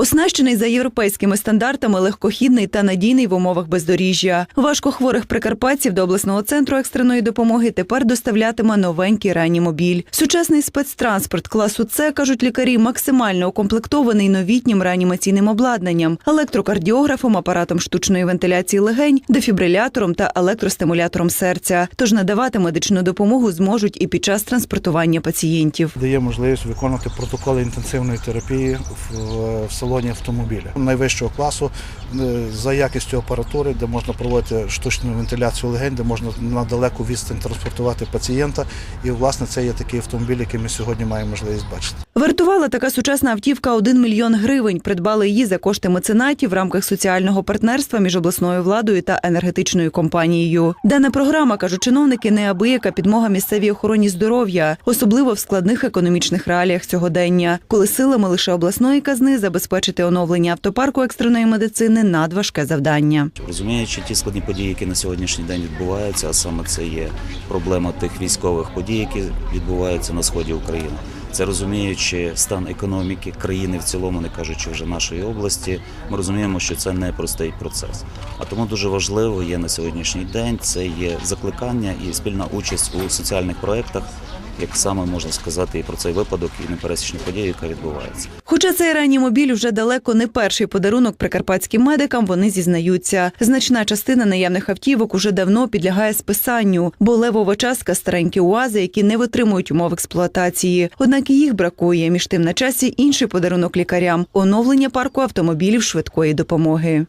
Оснащений за європейськими стандартами, легкохідний та надійний в умовах бездоріжжя. Важкохворих прикарпатців до обласного центру екстреної допомоги тепер доставлятиме новенький реанімобіль. Сучасний спецтранспорт класу С, кажуть лікарі, максимально укомплектований новітнім реанімаційним обладнанням, електрокардіографом, апаратом штучної вентиляції легень, дефібрилятором та електростимулятором серця. Тож надавати медичну допомогу зможуть і під час транспортування пацієнтів. дає можливість виконувати протоколи інтенсивної терапії в, в салоні автомобіля найвищого класу е, за якістю апаратури, де можна проводити штучну вентиляцію легень, де можна на далеку відстань транспортувати пацієнта. І власне це є такий автомобіль, який ми сьогодні маємо можливість бачити. Вартувала така сучасна автівка 1 мільйон гривень. Придбали її за кошти меценатів в рамках соціального партнерства між обласною владою та енергетичною компанією. Дана програма, кажуть чиновники, неабияка підмога місцевій охороні здоров'я, особливо в складних економічних реаліях сьогодення, коли силами лише обласної казни забезпечити оновлення автопарку екстреної медицини надважке завдання. Розуміючи ті складні події, які на сьогоднішній день відбуваються, а саме це є проблема тих військових подій, які відбуваються на сході України. Це розуміючи стан економіки країни в цілому, не кажучи вже нашої області, ми розуміємо, що це не простий процес. А тому дуже важливо є на сьогоднішній день це є закликання і спільна участь у соціальних проєктах, як саме можна сказати, і про цей випадок, і непересічну подію, яка відбувається. Хоча цей реанімобіль вже далеко не перший подарунок прикарпатським медикам, вони зізнаються. Значна частина наявних автівок уже давно підлягає списанню, бо левова частка старенькі уази, які не витримують умов експлуатації. Однак їх бракує. Між тим на часі інший подарунок лікарям оновлення парку автомобілів швидкої допомоги.